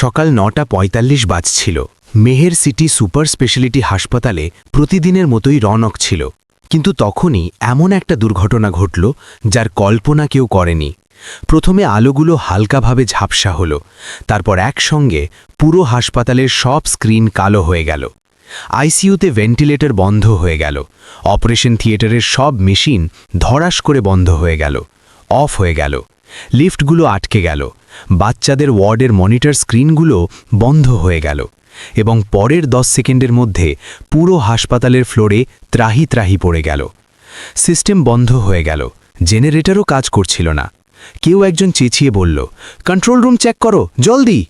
সকাল নটা পঁয়তাল্লিশ বাজছিল। মেহের সিটি সুপার স্পেশালিটি হাসপাতালে প্রতিদিনের মতোই রনক ছিল। কিন্তু তখনই এমন একটা দুর্ঘটনা ঘটল, যার কল্পনা কেউ করেনি। প্রথমে আলোগুলো হালকাভাবে ঝাপসা হল, তারপর একসঙ্গে পুরো হাসপাতালের সব স্ক্রিন কালো হয়ে গেল। আইসিইউতে ভেন্টিলেটর বন্ধ হয়ে গেল। অপারেশন থিয়েটারের সব মেশিন ধরাস করে বন্ধ হয়ে গেল। অফ হয়ে গেল। লিফটগুলো আটকে গেল। বাচ্চাদের ওয়ার্ডের মনিটর স্ক্রিনগুলো বন্ধ হয়ে গেল এবং পরের দশ সেকেন্ডের মধ্যে পুরো হাসপাতালের ফ্লোরে ত্রাহি ত্রাহি পড়ে গেল। সিস্টেম বন্ধ হয়ে গেল। জেনারেটরও কাজ করছিল না। কেউ একজন চেঁচিয়ে বলল, কন্ট্রোল রুম চেক করো, জলদি!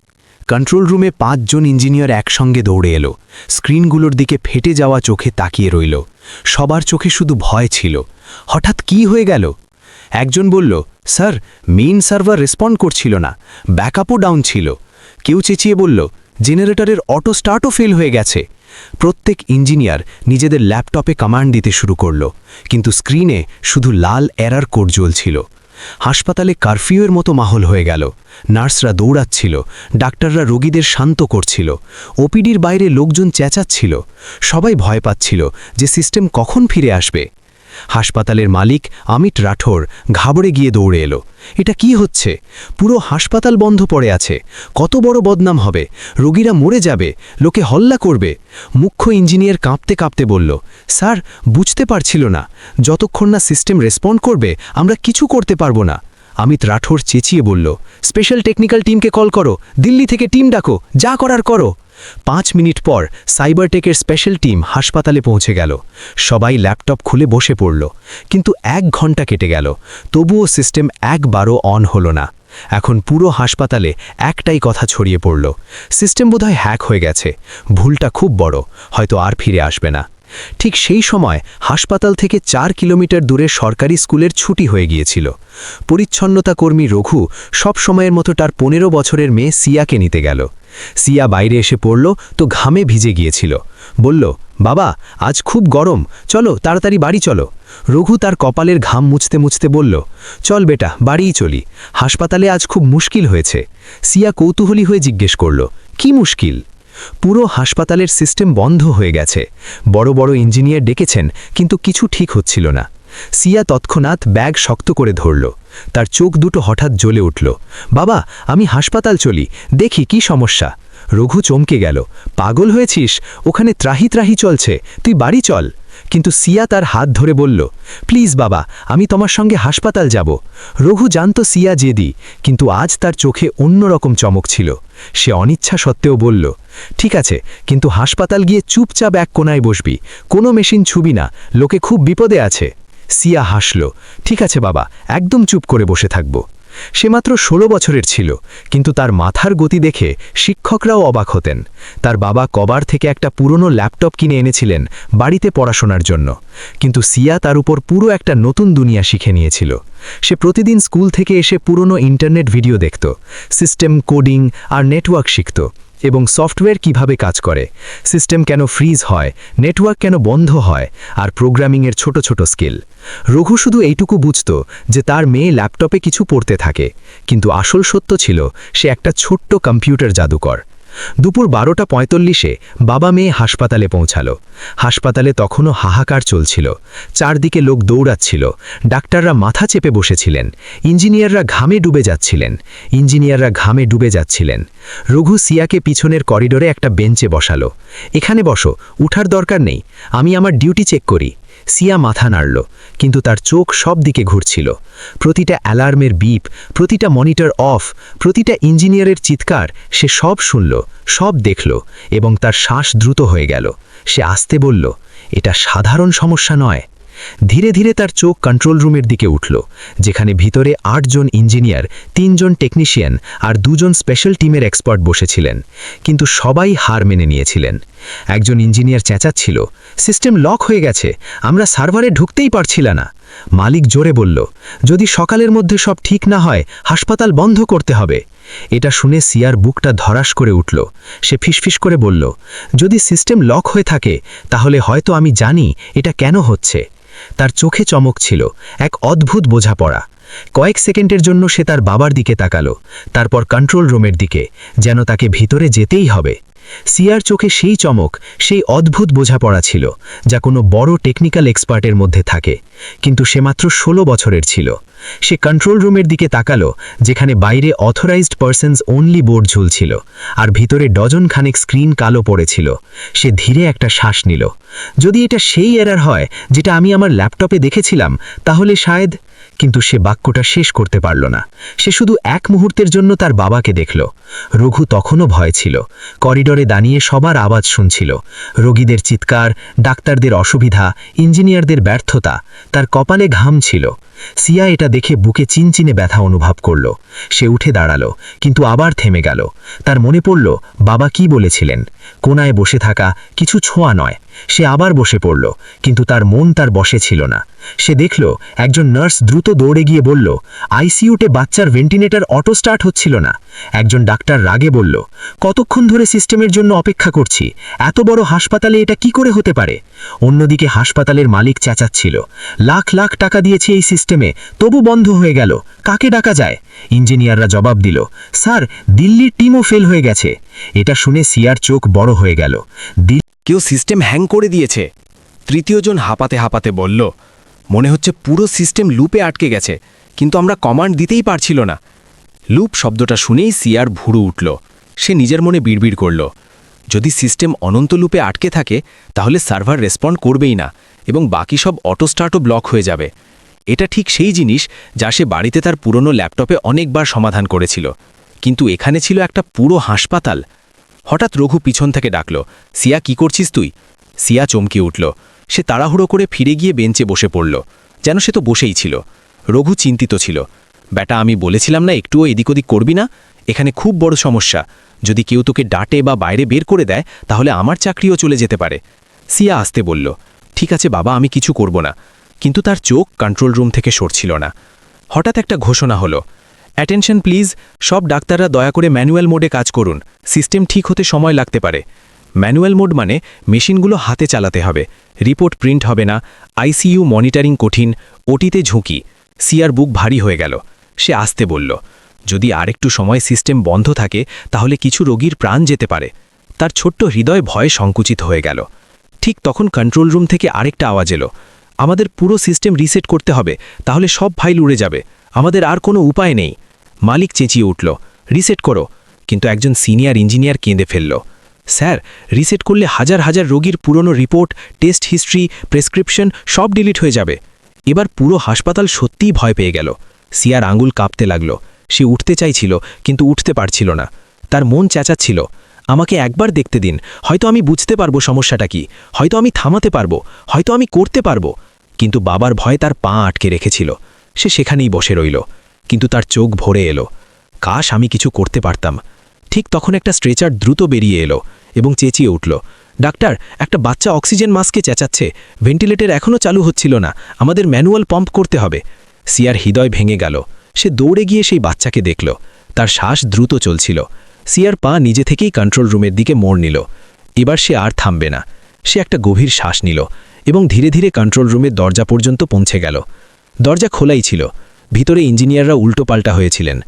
কন্ট্রোল রুমে পাঁচজন ইঞ্জিনিয়ার একসঙ্গে দৌড়ে এলো। স্ক্রিনগুলোর দিকে ফেটে যাওয়া চোখে তাকিয়ে রইল। সবার চোখে শুধু ভয় ছিল। হঠাৎ কি হয়ে গেল? একজন বলল, স্যার মেইন সার্ভার রেসপন্ড করছিল না ব্যাকআপও ডাউন ছিল। কেউ চেঁচিয়ে বলল জেনারেটরের অটো স্টার্টও ফেল হয়ে গেছে। প্রত্যেক ইঞ্জিনিয়ার নিজেদের ল্যাপটপে কমান্ড দিতে শুরু করল, কিন্তু স্ক্রিনে শুধু লাল এরার কোড জ্বলছিল। হাসপাতালে কারফিউয়ের মতো মাহল হয়ে গেল, নার্সরা দৌড়াচ্ছিল, ডাক্তাররা রোগীদের শান্ত করছিল, ওপিডির বাইরে লোকজন চেঁচাচ্ছিল, সবাই ভয় পাচ্ছিল যে সিস্টেম কখন ফিরে আসবে। হাসপাতালের মালিক অমিত রাঠোর ঘাবড়ে গিয়ে দৌড়ে এলো। এটা কি হচ্ছে? পুরো হাসপাতাল বন্ধ পড়ে আছে। কত বড় বদনাম হবে। রোগীরা মরে যাবে। লোকে হল্লা করবে। মুখ্য ইঞ্জিনিয়ার কাঁপতে কাঁপতে বলল, স্যার, বুঝতে পারছিল না। যতক্ষণ না সিস্টেম রেসপন্ড করবে, আমরা কিছু করতে পারব না। অমিত রাঠোর চেঁচিয়ে বলল, স্পেশাল টেকনিক্যাল টিমকে কল করো। দিল্লি থেকে টিম ডাকো। যা করার করো। পাঁচ মিনিট পর সাইবারটেকের স্পেশাল টিম হাসপাতালে পৌঁছে গেল। সবাই ল্যাপটপ খুলে বসে পড়ল, কিন্তু এক ঘণ্টা কেটে গেল। তবুও সিস্টেম একবারও অন হলো না। এখন পুরো হাসপাতালে একটাই কথা ছড়িয়ে পড়ল, সিস্টেম বোধহয় হ্যাক হয়ে গেছে। ভুলটা খুব বড়, হয়তো আর ফিরে আসবে না। ঠিক সেই সময় হাসপাতাল থেকে চার কিলোমিটার দূরে সরকারি স্কুলের ছুটি হয়ে গিয়েছিল। পরিচ্ছন্নতা কর্মী রঘু সব সময়ের মতো তার পনেরো বছরের মেয়ে সিয়াকে নিতে গেল। সিয়া বাইরে এসে পড়ল, তো ঘামে ভিজে গিয়েছিল। বলল, বাবা, আজ খুব গরম। চলো, তাড়াতাড়ি বাড়ি চলো। রঘু তার কপালের ঘাম মুছতে মুছতে বলল, চল বেটা, বাড়িই চলি। হাসপাতালে আজ খুব মুশকিল হয়েছে। সিয়া কৌতূহলী হয়ে জিজ্ঞেস করল, কি মুশকিল? পুরো হাসপাতালের সিস্টেম বন্ধ হয়ে গেছে। বড় বড় ইঞ্জিনিয়ার ডেকেছেন, কিন্তু কিছু ঠিক হচ্ছিল না। সিয়া তৎক্ষণাৎ ব্যাগ শক্ত করে ধরল। তার চোখ দুটো হঠাৎ জ্বলে উঠল। বাবা, আমি হাসপাতাল চলি, দেখি কি সমস্যা। রঘু চমকে গেল। পাগল হয়েছিস? ওখানে ত্রাহি ত্রাহি চলছে, তুই বাড়ি চল। কিন্তু সিয়া তার হাত ধরে বলল, প্লিজ বাবা, আমি তোমার সঙ্গে হাসপাতাল যাব। রঘু জানত সিয়া জেদি, কিন্তু আজ তার চোখে অন্যরকম চমক ছিল। সে অনিচ্ছা সত্ত্বেও বলল, ঠিক আছে, কিন্তু হাসপাতাল গিয়ে চুপচাপ এক কোনায় বসবি। কোনো মেশিন ছুবি না, লোকে খুব বিপদে আছে। সিয়া হাসল, ঠিক আছে বাবা, একদম চুপ করে বসে থাকব। সে মাত্র ষোলো বছরের ছিল, কিন্তু তার মাথার গতি দেখে শিক্ষকরাও অবাক হতেন। তার বাবা কবার থেকে একটা পুরনো ল্যাপটপ কিনে এনেছিলেন বাড়িতে পড়াশোনার জন্য, কিন্তু সিয়া তার উপর পুরো একটা নতুন দুনিয়া শিখে নিয়েছিল। সে প্রতিদিন স্কুল থেকে এসে পুরনো ইন্টারনেট ভিডিও দেখত, সিস্টেম কোডিং আর নেটওয়ার্ক শিখত। এবং সফটওয়্যার কীভাবে কাজ করে, সিস্টেম কেন ফ্রিজ হয়, নেটওয়ার্ক কেন বন্ধ হয়, আর প্রোগ্রামিংয়ের ছোট ছোট স্কিল। রঘু শুধু এইটুকু বুঝত যে তার মেয়ে ল্যাপটপে কিছু পড়তে থাকে, কিন্তু আসল সত্য ছিল সে একটা ছোট্ট কম্পিউটার জাদুকর। দুপুর বারোটা পঁয়তাল্লিশে বাবা মেয়ে হাসপাতালে পৌঁছালো। হাসপাতালে তখনও হাহাকার চলছিল। চারদিকে লোক দৌড়াচ্ছিল। ডাক্তাররা মাথা চেপে বসেছিলেন। ইঞ্জিনিয়াররা ঘামে ডুবে যাচ্ছিলেন। ইঞ্জিনিয়াররা ঘামে ডুবে যাচ্ছিলেন। রঘু সিয়াকে পিছনের করিডোরে একটা বেঞ্চে বসালো। এখানে বসো, উঠার দরকার নেই। আমি আমার ডিউটি চেক করি। সিয়া মাথা নাড়ল, কিন্তু তার চোখ সব দিকে ঘুরছিল। প্রতিটা অ্যালার্মের বিপ, প্রতিটা মনিটর অফ, প্রতিটা ইঞ্জিনিয়ারের চিৎকার, সে সব শুনল, সব দেখল, এবং তার শ্বাস দ্রুত হয়ে গেল। সে আসতে বলল, এটা সাধারণ সমস্যা নয়। ধীরে ধীরে তার চোখ কন্ট্রোল রুমের দিকে উঠল, যেখানে ভিতরে আটজন ইঞ্জিনিয়ার তিনজন টেকনিশিয়ান আর দুজন স্পেশাল টিমের এক্সপার্ট বসেছিলেন, কিন্তু সবাই হার মেনে নিয়েছিলেন। একজন ইঞ্জিনিয়ার চেঁচাচ্ছিল সিস্টেম লক হয়ে গেছে, আমরা সার্ভারে ঢুকতেই পারছিলা না। মালিক জোরে বলল, যদি সকালের মধ্যে সব ঠিক না হয়, হাসপাতাল বন্ধ করতে হবে। এটা শুনে সিয়ার বুকটা ধরাস করে উঠল। সে ফিসফিস করে বলল, যদি সিস্টেম লক হয়ে থাকে, তাহলে হয়তো আমি জানি এটা কেন হচ্ছে। তার চোখে চমক ছিল, এক অদ্ভুত বোঝাপড়া। কয়েক সেকেন্ডের জন্য সে তার বাবার দিকে তাকালো, তারপর কন্ট্রোল রুমের দিকে, যেন তাকে ভিতরে যেতেই হবে। সিয়ার চোখে সেই চমক, সেই অদ্ভুত বোঝাপড়া ছিল, যা কোনো বড় টেকনিক্যাল এক্সপার্টের মধ্যে থাকে, কিন্তু সে মাত্র ষোলো বছরের ছিল। সে কন্ট্রোল রুমের দিকে তাকালো, যেখানে বাইরে অথরাইজড পার্সনস অনলি বোর্ড ঝুলছিল, আর ভিতরে ডজন খানেক স্ক্রিন কালো পড়েছিল। সে ধীরে একটা শ্বাস নিল। যদি এটা সেই এরার হয়, যেটা আমি আমার ল্যাপটপে দেখেছিলাম, তাহলে শায়দ, কিন্তু সে বাক্যটা শেষ করতে পারল না। সে শুধু এক মুহূর্তের জন্য তার বাবাকে দেখল। রঘু তখনও ভয় ছিল। করিডোরে দাঁড়িয়ে সবার আওয়াজ শুনছিল। রোগীদের চিৎকার, ডাক্তারদের অসুবিধা ইঞ্জিনিয়ারদের ব্যর্থতা, তার কপালে ঘাম ছিল। সিয়া এটা দেখে বুকে চিনচিনে ব্যথা অনুভব করল। সে উঠে দাঁড়াল, কিন্তু আবার থেমে গেল। তার মনে পড়ল, বাবা কি বলেছিলেন? কোনায় বসে থাকা কিছু ছোঁয়া নয়। সে আবার বসে পড়ল, কিন্তু তার মন তার বসে ছিল না। সে দেখল, একজন নার্স দ্রুত দৌড়ে গিয়ে বলল, আইসিইউতে বাচ্চার ভেন্টিলেটর অটো স্টার্ট হচ্ছিল না। একজন ডাক্তার রাগে বলল, কতক্ষণ ধরে সিস্টেমের জন্য অপেক্ষা করছি? এত বড় হাসপাতালে এটা কি করে হতে পারে? অন্যদিকে হাসপাতালের মালিক চেঁচাচ্ছিল, লাখ লাখ টাকা দিয়েছে এই সিস্টেমে, তবু বন্ধ হয়ে গেল, কাকে ডাকা যায়? ইঞ্জিনিয়াররা জবাব দিল, স্যার, দিল্লির টিমও ফেল হয়ে গেছে। এটা শুনে সিয়ার চোখ বড় হয়ে গেল। কেউ সিস্টেম হ্যাং করে দিয়েছে। তৃতীয়জন হাঁপাতে হাঁপাতে বলল মনে হচ্ছে পুরো সিস্টেম লুপে আটকে গেছে, কিন্তু আমরা কমান্ড দিতেই পারছিল না। লুপ শব্দটা শুনেই সিয়ার ভুরু উঠল। সে নিজের মনে বিড়বিড় করল। যদি সিস্টেম অনন্ত লুপে আটকে থাকে, তাহলে সার্ভার রেসপন্ড করবেই না, এবং বাকি সব অটো স্টার্টও ব্লক হয়ে যাবে। এটা ঠিক সেই জিনিস যা সে বাড়িতে তার পুরনো ল্যাপটপে অনেকবার সমাধান করেছিল। কিন্তু এখানে ছিল একটা পুরো হাসপাতাল। হঠাৎ রঘু পিছন থেকে ডাকল, সিয়া, কি করছিস তুই? সিয়া চমকে উঠল সে তাড়াহুড়ো করে ফিরে গিয়ে বেঞ্চে বসে পড়ল। যেন সে তো বসেই ছিল। রঘু চিন্তিত ছিল। ব্যাটা আমি বলেছিলাম না একটুও এদিক ওদিক করবি না? এখানে খুব বড় সমস্যা। যদি কেউ তোকে ডাটে বা বাইরে বের করে দেয়, তাহলে আমার চাকরিও চলে যেতে পারে। সিয়া আসতে বলল, ঠিক আছে বাবা, আমি কিছু করব না। কিন্তু তার চোখ কন্ট্রোল রুম থেকে সরছিল না। হঠাৎ একটা ঘোষণা হলো, অ্যাটেনশন প্লিজ, সব ডাক্তাররা দয়া করে ম্যানুয়াল মোডে কাজ করুন। সিস্টেম ঠিক হতে সময় লাগতে পারে। ম্যানুয়াল মোড মানে মেশিনগুলো হাতে চালাতে হবে। রিপোর্ট প্রিন্ট হবে না, আইসিইউ মনিটরিং কঠিন, ওটিতে ঝুঁকি। সিয়ার বুক ভারী হয়ে গেল। সে আসতে বলল, যদি আরেকটু সময় সিস্টেম বন্ধ থাকে, তাহলে কিছু রোগীর প্রাণ যেতে পারে। তার ছোট্ট হৃদয় ভয়ে সংকুচিত হয়ে গেল। ঠিক তখন কন্ট্রোল রুম থেকে আরেকটা আওয়াজ এলো, আমাদের পুরো সিস্টেম রিসেট করতে হবে, তাহলে সব ফাইল উড়ে যাবে। আমাদের আর কোনো উপায় নেই। মালিক চেঁচিয়ে উঠল, রিসেট করো। কিন্তু একজন সিনিয়র ইঞ্জিনিয়ার কেঁদে ফেলল স্যার, রিসেট করলে হাজার হাজার রোগীর পুরনো রিপোর্ট, টেস্ট হিস্ট্রি, প্রেসক্রিপশন সব ডিলিট হয়ে যাবে। এবার পুরো হাসপাতাল সত্যিই ভয় পেয়ে গেল। সিয়ার আঙুল কাঁপতে লাগল। সে উঠতে চাইছিল, কিন্তু উঠতে পারছিল না। তার মন চেঁচাচ্ছিল। আমাকে একবার দেখতে দিন। হয়তো আমি বুঝতে পারব সমস্যাটা কি। হয়তো আমি থামাতে পারব। হয়তো আমি করতে পারব। কিন্তু বাবার ভয়ে তার পা আটকে রেখেছিল। সে সেখানেই বসে রইল। কিন্তু তার চোখ ভরে এলো। কাশ, আমি কিছু করতে পারতাম। ঠিক তখন একটা স্ট্রেচার দ্রুত বেরিয়ে এলো এবং চেঁচিয়ে উঠল, ডাক্তার, একটা বাচ্চা অক্সিজেন মাস্কে চেঁচাচ্ছে, ভেন্টিলেটর এখনও চালু হচ্ছিল না, আমাদের ম্যানুয়াল পাম্প করতে হবে। সিয়ার হৃদয় ভেঙে গেল, সে দৌড়ে গিয়ে সেই বাচ্চাকে দেখল, তার শ্বাস দ্রুত চলছিল। সিয়ার পা নিজে থেকেই কন্ট্রোল রুমের দিকে মোড় নিল, এবার সে আর থামবে না, সে একটা গভীর শ্বাস নিল এবং ধীরে ধীরে কন্ট্রোল রুমের দরজা পর্যন্ত পৌঁছে গেল। দরজা খোলাই ছিল, ভিতরে ইঞ্জিনিয়াররা উল্টোপাল্টা হয়েছিলেন।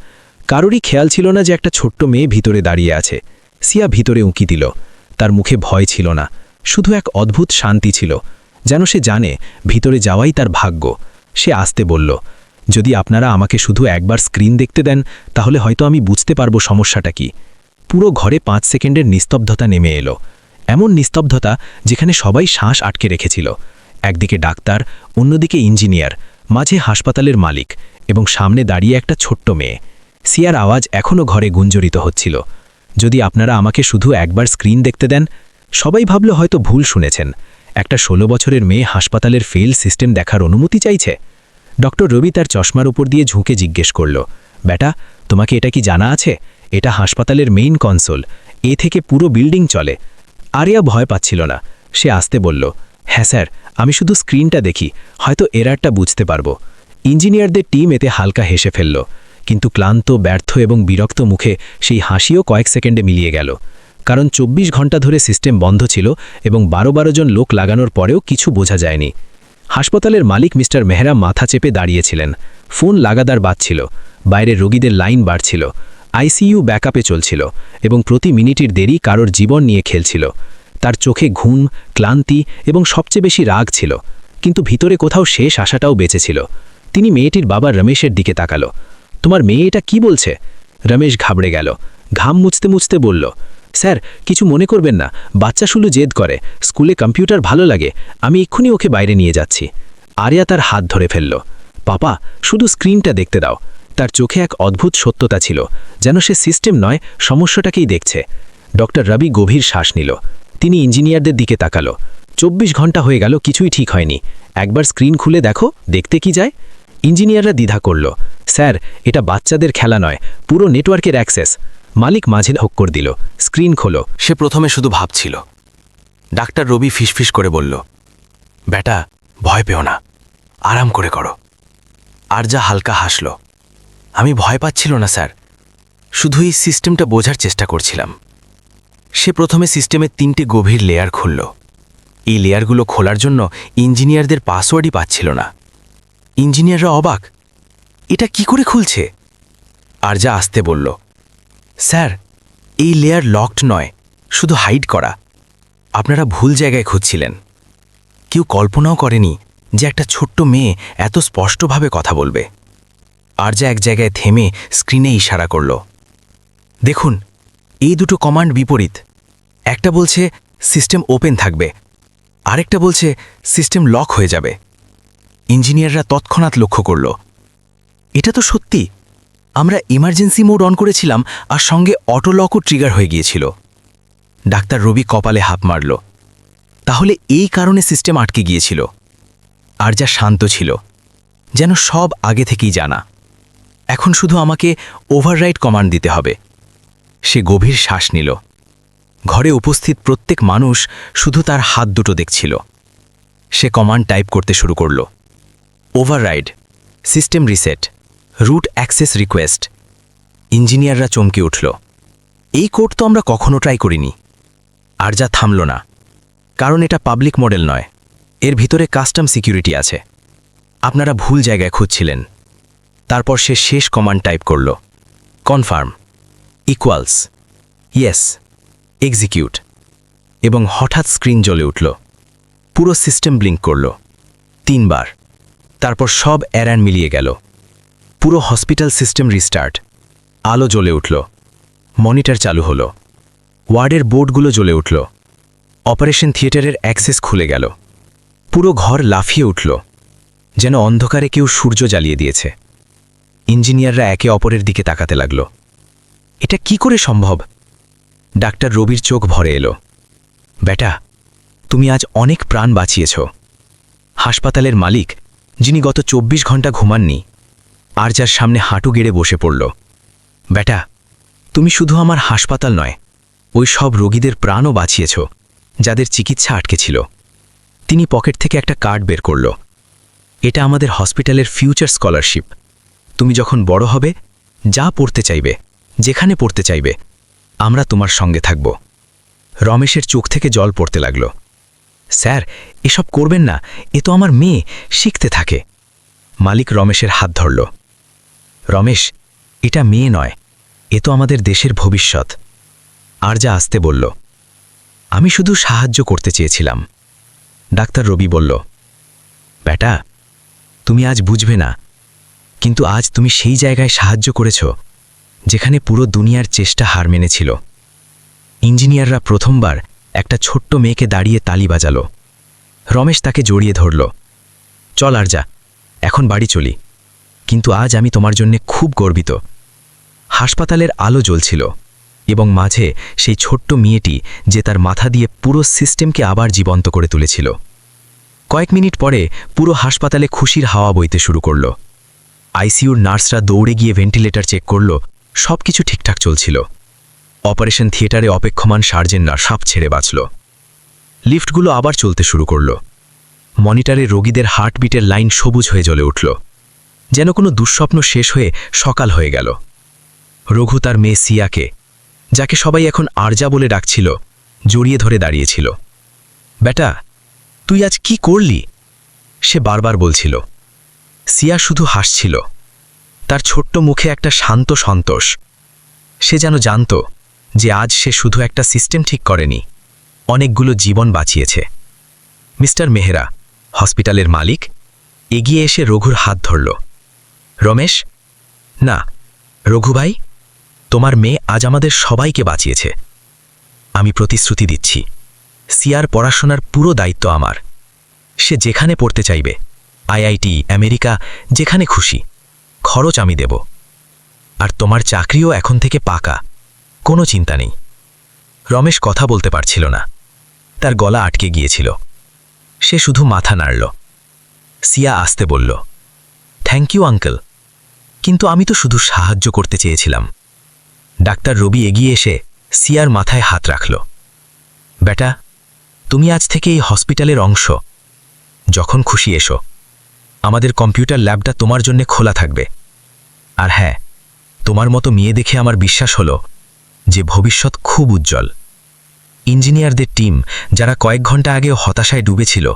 কারোরই খেয়াল ছিল না যে একটা ছোট্ট মেয়ে ভিতরে দাঁড়িয়ে আছে। সিয়া ভিতরে উঁকি দিল। তার মুখে ভয় ছিল না। শুধু এক অদ্ভুত শান্তি ছিল। যেন সে জানে, ভিতরে যাওয়াই তার ভাগ্য। সে আসতে বলল, যদি আপনারা আমাকে শুধু একবার স্ক্রিন দেখতে দেন, তাহলে হয়তো আমি বুঝতে পারব সমস্যাটা কি। পুরো ঘরে পাঁচ সেকেন্ডের নিস্তব্ধতা নেমে এলো। এমন নিস্তব্ধতা যেখানে সবাই শ্বাস আটকে রেখেছিল। একদিকে ডাক্তার, অন্যদিকে ইঞ্জিনিয়ার, মাঝে হাসপাতালের মালিক এবং সামনে দাঁড়িয়ে একটা ছোট্ট মেয়ে। সিয়ার আওয়াজ এখনও ঘরে গুঞ্জরিত হচ্ছিল। যদি আপনারা আমাকে শুধু একবার স্ক্রিন দেখতে দেন, সবাই ভাবল হয়তো ভুল শুনেছেন। একটা ষোলো বছরের মেয়ে হাসপাতালের ফেল সিস্টেম দেখার অনুমতি চাইছে। ডক্টর রবি তার চশমার উপর দিয়ে ঝুঁকে জিজ্ঞেস করল বেটা তোমাকে এটা কি জানা আছে? এটা হাসপাতালের মেইন কনসোল। এ থেকে পুরো বিল্ডিং চলে। আরিয়া ভয় পাচ্ছিল না। সে আসতে বলল হ্যাঁ স্যার, আমি শুধু স্ক্রিনটা দেখি। হয়তো এরারটা বুঝতে পারব। ইঞ্জিনিয়ারদের টিম এতে হালকা হেসে ফেলল। কিন্তু ক্লান্ত, ব্যর্থ এবং বিরক্ত মুখে সেই হাসিও কয়েক সেকেন্ডে মিলিয়ে গেল। কারণ ২৪ ঘণ্টা ধরে সিস্টেম বন্ধ ছিল এবং বারো বারো জন লোক লাগানোর পরেও কিছু বোঝা যায়নি। হাসপাতালের মালিক মিস্টার মেহরা মাথা চেপে দাঁড়িয়েছিলেন। ফোন লাগাতার বাজছিল। বাইরে রোগীদের লাইন বাড়ছিল। আইসিইউ ব্যাকআপে চলছিল এবং প্রতি মিনিটের দেরি কারোর জীবন নিয়ে খেলছিল। তার চোখে ঘুম, ক্লান্তি এবং সবচেয়ে বেশি রাগ ছিল। কিন্তু ভিতরে কোথাও শেষ আশাটাও বেঁচেছিল তিনি মেয়েটির বাবা রমেশের দিকে তাকালো। তোমার মেয়ে এটা কি বলছে? রমেশ ঘাবড়ে গেল। ঘাম মুছতে মুছতে বলল, স্যার, কিছু মনে করবেন না। বাচ্চা শুলু জেদ করে। স্কুলে কম্পিউটার ভালো লাগে। আমি এক্ষুনি ওকে বাইরে নিয়ে যাচ্ছি। আরিয়া তার হাত ধরে ফেলল, পাপা, শুধু স্ক্রিনটা দেখতে দাও। তার চোখে এক অদ্ভুত সত্যতা ছিল, যেন সে সিস্টেম নয়, সমস্যাটাকেই দেখছে। ডক্টর রবি গভীর শ্বাস নিল। তিনি ইঞ্জিনিয়ারদের দিকে তাকালো। চব্বিশ ঘণ্টা হয়ে গেল, কিছুই ঠিক হয়নি। একবার স্ক্রিন খুলে দেখো, দেখতে কি যায়? ইঞ্জিনিয়াররা দ্বিধা করল। স্যার, এটা বাচ্চাদের খেলা নয়, পুরো নেটওয়ার্কের অ্যাক্সেস। মালিক মাঝে হক্কর দিল। স্ক্রিন খোলো। সে প্রথমে শুধু ভাবছিল। ডাক্তার রবি ফিসফিস করে বলল বেটা ভয় পেও না, আরাম করে করো। আর যা হালকা হাসল। আমি ভয় পাচ্ছিল না, স্যার। শুধু এই সিস্টেমটা বোঝার চেষ্টা করছিলাম। সে প্রথমে সিস্টেমের তিনটে গভীর লেয়ার খুলল। এই লেয়ারগুলো খোলার জন্য ইঞ্জিনিয়ারদের পাসওয়ার্ডই পাচ্ছিল না। ইঞ্জিনিয়াররা অবাক। এটা কি করে খুলছে? আর যা আসতে বলল, স্যার, এই লেয়ার লকড নয়, শুধু হাইড করা। আপনারা ভুল জায়গায় খুঁজছিলেন। কেউ কল্পনাও করেনি যে একটা ছোট্ট মেয়ে এত স্পষ্টভাবে কথা বলবে। আর যা এক জায়গায় থেমে স্ক্রিনে ইশারা করল, দেখুন, এই দুটো কমান্ড বিপরীত। একটা বলছে, সিস্টেম ওপেন থাকবে। আরেকটা বলছে, সিস্টেম লক হয়ে যাবে। ইঞ্জিনিয়াররা তৎক্ষণাৎ লক্ষ্য করল। এটা তো সত্যি। আমরা ইমার্জেন্সি মোড অন করেছিলাম আর সঙ্গে অটো লকও ট্রিগার হয়ে গিয়েছিল। ডাক্তার রবি কপালে হাত মারল। তাহলে এই কারণে সিস্টেম আটকে গিয়েছিল। আর যা শান্ত ছিল। যেন সব আগে থেকেই জানা। এখন শুধু আমাকে ওভাররাইট কমান্ড দিতে হবে। সে গভীর শ্বাস নিল। ঘরে উপস্থিত প্রত্যেক মানুষ শুধু তার হাত দুটো দেখছিল। সে কমান্ড টাইপ করতে শুরু করল। Override system reset root access request ইঞ্জিনিয়াররা চমকে উঠল। এই কোড তো আমরা কখনো ট্রাই করিনি। আর যা থামল না। কারণ এটা পাবলিক মডেল নয়। এর ভিতরে কাস্টম সিকিউরিটি আছে। আপনারা ভুল জায়গায় খুঁজছিলেন। তারপর সে শেষ কমান্ড টাইপ করল। কনফার্ম ইকুয়ালস ইয়েস এক্সিকিউট এবং হঠাৎ স্ক্রিন জ্বলে উঠল। পুরো সিস্টেম ব্লিঙ্ক করল। তিনবার। তারপর সব অ্যারান মিলিয়ে গেল। পুরো হসপিটাল সিস্টেম রিস্টার্ট। আলো জ্বলে উঠল। মনিটর চালু হলো। ওয়ার্ডের বোর্ডগুলো জ্বলে উঠল। অপারেশন থিয়েটারের অ্যাক্সেস খুলে গেল। পুরো ঘর লাফিয়ে উঠল। যেন অন্ধকারে কেউ সূর্য জ্বালিয়ে দিয়েছে। ইঞ্জিনিয়াররা একে অপরের দিকে তাকাতে লাগল। এটা কি করে সম্ভব? ডাক্তার রবির চোখ ভরে এলো। বেটা, তুমি আজ অনেক প্রাণ বাঁচিয়েছ। হাসপাতালের মালিক যিনি গত চব্বিশ ঘণ্টা ঘুমাননি, আর যার সামনে হাঁটু গেড়ে বসে পড়ল। বেটা, তুমি শুধু আমার হাসপাতাল নয়, ওই সব রোগীদের প্রাণও বাঁচিয়েছ, যাদের চিকিৎসা আটকে ছিল। তিনি পকেট থেকে একটা কার্ড বের করল। এটা আমাদের হসপিটালের ফিউচার স্কলারশিপ। তুমি যখন বড় হবে, যা পড়তে চাইবে, যেখানে পড়তে চাইবে, আমরা তোমার সঙ্গে থাকব। রমেশের চোখ থেকে জল পড়তে লাগল। স্যার, এসব করবেন না। এ তো আমার মেয়ে, শিখতে থাকে। মালিক রমেশের হাত ধরল। রমেশ, এটা মেয়ে নয়, এ তো আমাদের দেশের ভবিষ্যৎ। আর যা আসতে বলল, আমি শুধু সাহায্য করতে চেয়েছিলাম। ডাক্তার রবি বলল বেটা তুমি আজ বুঝবে না, কিন্তু আজ তুমি সেই জায়গায় সাহায্য করেছ, যেখানে পুরো দুনিয়ার চেষ্টা হার মেনেছিল। ইঞ্জিনিয়াররা প্রথমবার একটা ছোট্ট মেয়েকে দাঁড়িয়ে তালি বাজালো। রমেশ তাকে জড়িয়ে ধরল। চল আর যা এখন বাড়ি চলি। কিন্তু আজ আমি তোমার জন্যে খুব গর্বিত। হাসপাতালের আলো জ্বলছিল এবং মাঝে সেই ছোট্ট মেয়েটি যে তার মাথা দিয়ে পুরো সিস্টেমকে আবার জীবন্ত করে তুলেছিল। কয়েক মিনিট পরে পুরো হাসপাতালে খুশির হাওয়া বইতে শুরু করল। আইসিইউর নার্সরা দৌড়ে গিয়ে ভেন্টিলেটর চেক করল সব কিছু ঠিকঠাক চলছিল। অপারেশন থিয়েটারে অপেক্ষমান সার্জেনরা সাপ ছেড়ে বাঁচল। লিফটগুলো আবার চলতে শুরু করল। মনিটরে রোগীদের হার্টবিটের লাইন সবুজ হয়ে জ্বলে উঠল। যেন কোনো দুঃস্বপ্ন শেষ হয়ে সকাল হয়ে গেল। রঘু তার মেয়ে সিয়াকে, যাকে সবাই এখন আরজা বলে ডাকছিল, জড়িয়ে ধরে দাঁড়িয়েছিল। বেটা, তুই আজ কি করলি? সে বারবার বলছিল। সিয়া শুধু হাসছিল। তার ছোট্ট মুখে একটা শান্ত সন্তোষ। সে যেন জানত যে আজ সে শুধু একটা সিস্টেম ঠিক করেনি, অনেকগুলো জীবন বাঁচিয়েছে। মিস্টার মেহরা, হসপিটালের মালিক, এগিয়ে এসে রঘুর হাত ধরল। রমেশ, না, রঘু ভাই, তোমার মেয়ে আজ আমাদের সবাইকে বাঁচিয়েছে। আমি প্রতিশ্রুতি দিচ্ছি, সিয়ার পড়াশোনার পুরো দায়িত্ব আমার। সে যেখানে পড়তে চাইবে, আইআইটি, আমেরিকা, যেখানে খুশি, খরচ আমি দেব। আর তোমার চাকরিও এখন থেকে পাকা। কোনো চিন্তা নেই। রমেশ কথা বলতে পারছিল না। তার গলা আটকে গিয়েছিল। সে শুধু মাথা নাড়ল। সিয়া আসতে বলল থ্যাংক ইউ আঙ্কেল কিন্তু আমি তো শুধু সাহায্য করতে চেয়েছিলাম। ডাক্তার রবি এগিয়ে এসে সিয়ার মাথায় হাত রাখল। বেটা, তুমি আজ থেকে এই হসপিটালের অংশ। যখন খুশি এসো। আমাদের কম্পিউটার ল্যাবটা তোমার জন্য খোলা থাকবে। আর হ্যাঁ তোমার মতো মেয়ে দেখে আমার বিশ্বাস হলো যে ভবিষ্যৎ খুব উজ্জ্বল। ইঞ্জিনিয়ারদের টিম, যারা কয়েক ঘণ্টা আগেও হতাশায় ডুবেছিল,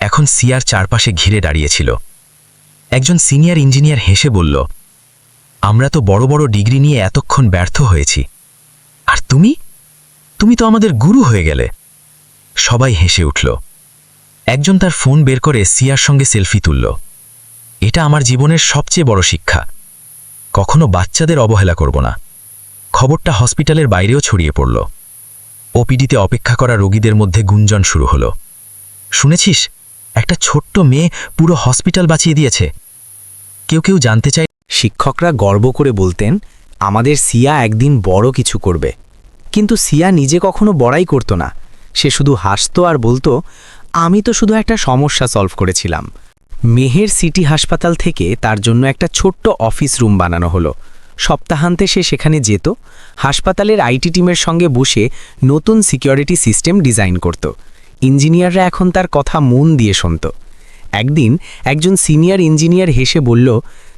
এখন সিয়ার চারপাশে ঘিরে দাঁড়িয়েছিল। একজন সিনিয়র ইঞ্জিনিয়ার হেসে বলল, আমরা তো বড় বড় ডিগ্রি নিয়ে এতক্ষণ ব্যর্থ হয়েছি। আর তুমি? তুমি তো আমাদের গুরু হয়ে গেলে। সবাই হেসে উঠল। একজন তার ফোন বের করে সিয়ার সঙ্গে সেলফি তুলল। এটা আমার জীবনের সবচেয়ে বড় শিক্ষা। কখনো বাচ্চাদের অবহেলা করব না। খবরটা হসপিটালের বাইরেও ছড়িয়ে পড়ল। ওপিডিতে অপেক্ষা করা রোগীদের মধ্যে গুঞ্জন শুরু হলো। শুনেছিস? একটা ছোট্ট মেয়ে পুরো হসপিটাল বাঁচিয়ে দিয়েছে। কেউ কেউ জানতে চায় শিক্ষকরা গর্ব করে বলতেন, আমাদের সিয়া একদিন বড় কিছু করবে। কিন্তু সিয়া নিজে কখনো বড়াই করত না। সে শুধু হাসতো আর বলতো, আমি তো শুধু একটা সমস্যা সলভ করেছিলাম। মেহের সিটি হাসপাতাল থেকে তার জন্য একটা ছোট্ট অফিস রুম বানানো হলো। সপ্তাহান্তে সে সেখানে যেত, হাসপাতালের আইটি টিমের সঙ্গে বসে নতুন সিকিউরিটি সিস্টেম ডিজাইন করত। ইঞ্জিনিয়াররা এখন তার কথা মন দিয়ে শুনত। একদিন একজন সিনিয়র ইঞ্জিনিয়ার হেসে বলল,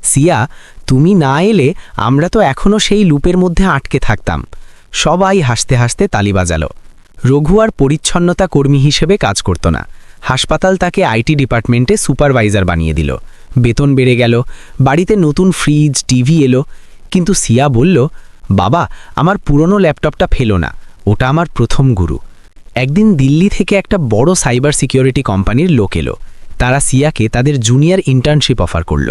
সিয়া, তুমি না এলে আমরা তো এখনও সেই লুপের মধ্যে আটকে থাকতাম। সবাই হাসতে হাসতে তালি বাজালো। রঘু আর পরিচ্ছন্নতা কর্মী হিসেবে কাজ করত না। হাসপাতাল তাকে আইটি ডিপার্টমেন্টে সুপারভাইজার বানিয়ে দিল। বেতন বেড়ে গেল, বাড়িতে নতুন ফ্রিজ, টিভি এলো কিন্তু সিয়া বলল, বাবা, আমার পুরনো ল্যাপটপটা ফেলো না। ওটা আমার প্রথম গুরু। একদিন দিল্লি থেকে একটা বড় সাইবার সিকিউরিটি কোম্পানির লোক এলো। তারা সিয়াকে তাদের জুনিয়র ইন্টার্নশিপ অফার করল।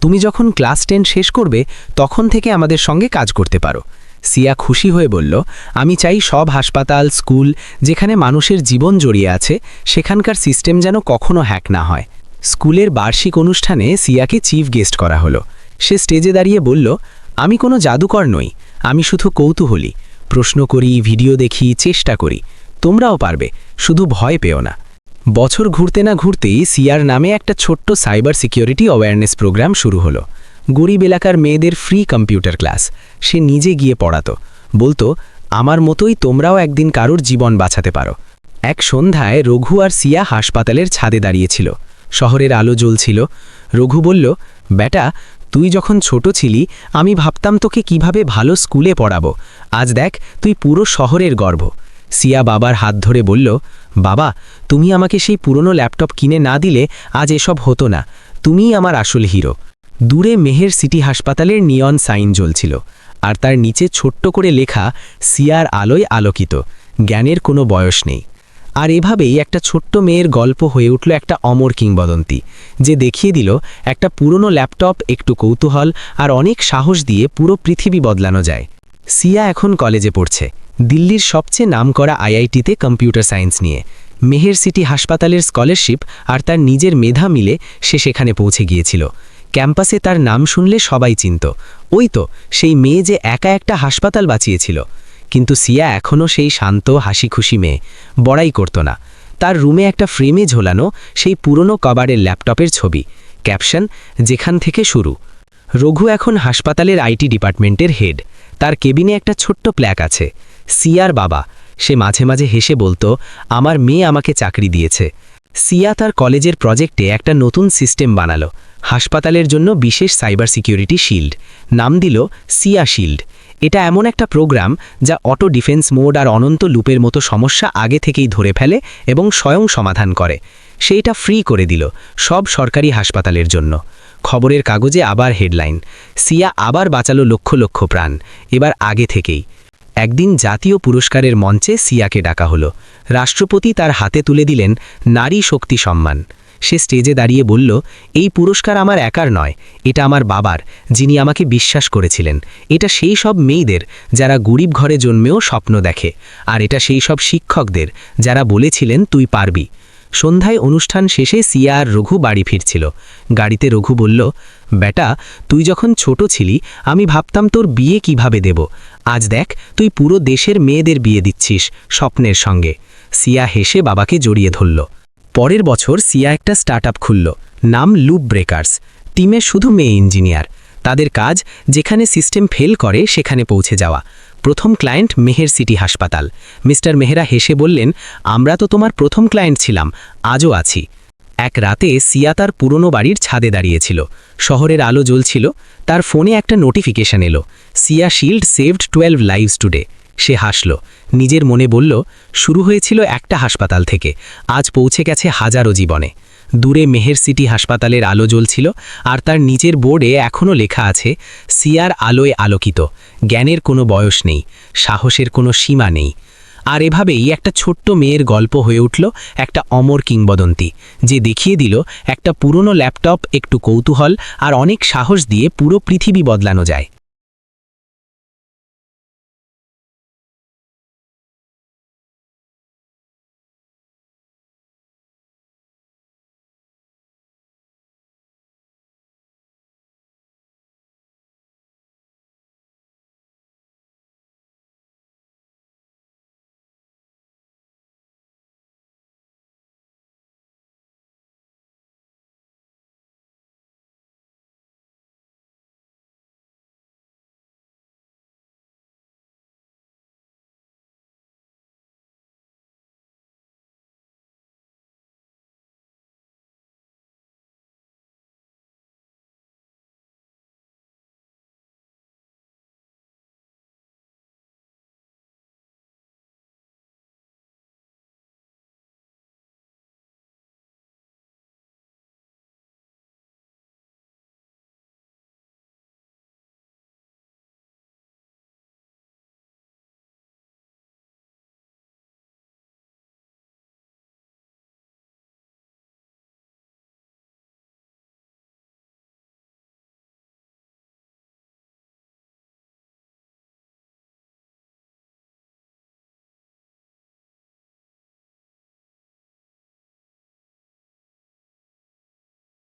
তুমি যখন ক্লাস টেন শেষ করবে, তখন থেকে আমাদের সঙ্গে কাজ করতে পারো। সিয়া খুশি হয়ে বলল, আমি চাই সব হাসপাতাল, স্কুল, যেখানে মানুষের জীবন জড়িয়ে আছে, সেখানকার সিস্টেম যেন কখনো হ্যাক না হয়। স্কুলের বার্ষিক অনুষ্ঠানে সিয়াকে চিফ গেস্ট করা হলো। সে স্টেজে দাঁড়িয়ে বলল আমি কোনো জাদুকর নই, আমি শুধু কৌতূহলী। প্রশ্ন করি, ভিডিও দেখি, চেষ্টা করি। তোমরাও পারবে, শুধু ভয় পেও না। বছর ঘুরতে না ঘুরতেই সিয়ার নামে একটা ছোট্ট সাইবার সিকিউরিটি অ্যাওয়ারনেস প্রোগ্রাম শুরু হলো। গরিব এলাকার মেয়েদের ফ্রি কম্পিউটার ক্লাস। সে নিজে গিয়ে পড়াতো। বলতো, আমার মতোই তোমরাও একদিন কারোর জীবন বাঁচাতে পারো। এক সন্ধ্যায় রঘু আর সিয়া হাসপাতালের ছাদে দাঁড়িয়েছিল। শহরের আলো জ্বলছিল। রঘু বলল, বেটা তুই যখন ছোট ছিলি, আমি ভাবতাম তোকে কীভাবে ভালো স্কুলে পড়াবো। আজ দেখ, তুই পুরো শহরের গর্ব। সিয়া বাবার হাত ধরে বলল, বাবা, তুমি আমাকে সেই পুরনো ল্যাপটপ কিনে না দিলে আজ এসব হতো না। তুমিই আমার আসল হিরো। দূরে মেহের সিটি হাসপাতালের নিয়ন সাইন জ্বলছিল, আর তার নিচে ছোট্ট করে লেখা, সিয়ার আলোয় আলোকিত। জ্ঞানের কোনো বয়স নেই। আর এভাবেই একটা ছোট্ট মেয়ের গল্প হয়ে উঠল একটা অমর কিংবদন্তি, যে দেখিয়ে দিল একটা পুরনো ল্যাপটপ, একটু কৌতূহল আর অনেক সাহস দিয়ে পুরো পৃথিবী বদলানো যায়। সিয়া এখন কলেজে পড়ছে। দিল্লির সবচেয়ে নামকরা আইআইটিতে কম্পিউটার সায়েন্স নিয়ে। মেহের সিটি হাসপাতালের স্কলারশিপ আর তার নিজের মেধা মিলে সে সেখানে পৌঁছে গিয়েছিল। ক্যাম্পাসে তার নাম শুনলে সবাই চিনত। ওই তো সেই মেয়ে যে একা একটা হাসপাতাল বাঁচিয়েছিল। কিন্তু সিয়া এখনও সেই শান্ত হাসি খুশি মেয়ে। বড়াই করত না। তার রুমে একটা ফ্রেমে ঝোলানো সেই পুরনো কবারের ল্যাপটপের ছবি। ক্যাপশন, যেখান থেকে শুরু। রঘু এখন হাসপাতালের আইটি ডিপার্টমেন্টের হেড। তার কেবিনে একটা ছোট্ট প্ল্যাক আছে। সিয়ার বাবা। সে মাঝে মাঝে হেসে বলতো, আমার মেয়ে আমাকে চাকরি দিয়েছে। সিয়া তার কলেজের প্রজেক্টে একটা নতুন সিস্টেম বানালো। হাসপাতালের জন্য বিশেষ সাইবার সিকিউরিটি শিল্ড। নাম দিল সিয়া শিল্ড। এটা এমন একটা প্রোগ্রাম যা অটো ডিফেন্স মোড আর অনন্ত লুপের মতো সমস্যা আগে থেকেই ধরে ফেলে এবং স্বয়ং সমাধান করে। সেইটা ফ্রি করে দিল সব সরকারি হাসপাতালের জন্য। খবরের কাগজে আবার হেডলাইন সিয়া আবার বাঁচালো লক্ষ লক্ষ প্রাণ, এবার আগে থেকেই। একদিন জাতীয় পুরস্কারের মঞ্চে সিয়াকে ডাকা হলো। রাষ্ট্রপতি তার হাতে তুলে দিলেন নারী শক্তি সম্মান। সে স্টেজে দাঁড়িয়ে বলল, এই পুরস্কার আমার একার নয়, এটা আমার বাবার, যিনি আমাকে বিশ্বাস করেছিলেন। এটা সেই সব মেয়েদের যারা গরিব ঘরে জন্মেও স্বপ্ন দেখে, আর এটা সেই সব শিক্ষকদের যারা বলেছিলেন তুই পারবি। সন্ধ্যায় অনুষ্ঠান শেষে সিয়া আর রঘু বাড়ি ফিরছিল। গাড়িতে রঘু বলল, বেটা, তুই যখন ছোট ছিলি, আমি ভাবতাম তোর বিয়ে কীভাবে দেব। আজ দেখ, তুই পুরো দেশের মেয়েদের বিয়ে দিচ্ছিস স্বপ্নের সঙ্গে। সিয়া হেসে বাবাকে জড়িয়ে ধরল। পরের বছর সিয়া একটা স্টার্টআপ খুলল, নাম লুপ ব্রেকার্স। টিমে শুধু মেয়ে ইঞ্জিনিয়ার। তাদের কাজ, যেখানে সিস্টেম ফেল করে, সেখানে পৌঁছে যাওয়া। প্রথম ক্লায়েন্ট মেহের সিটি হাসপাতাল। মিস্টার মেহরা হেসে বললেন, আমরা তো তোমার প্রথম ক্লায়েন্ট ছিলাম, আজও আছি। এক রাতে সিয়া তার পুরনো বাড়ির ছাদে দাঁড়িয়েছিল। শহরের আলো জ্বলছিল, তার ফোনে একটা নোটিফিকেশন এলো, Siya shield saved twelve lives today. সে হাসল। নিজের মনে বলল, শুরু হয়েছিল একটা হাসপাতাল থেকে। আজ পৌঁছে গেছে হাজারো জীবনে। দূরে মেহের সিটি হাসপাতালের আলো জ্বলছিল, আর তার নিজের বোর্ডে এখনও লেখা আছে, সিয়ার আলোয় আলোকিত। জ্ঞানের কোনো বয়স নেই, সাহসের কোনো সীমা নেই। আর এভাবেই একটা ছোট্ট মেয়ের গল্প হয়ে উঠল একটা অমর কিংবদন্তি, যে দেখিয়ে দিল একটা পুরনো ল্যাপটপ একটু কৌতূহল আর অনেক সাহস দিয়ে পুরো পৃথিবী বদলানো যায়।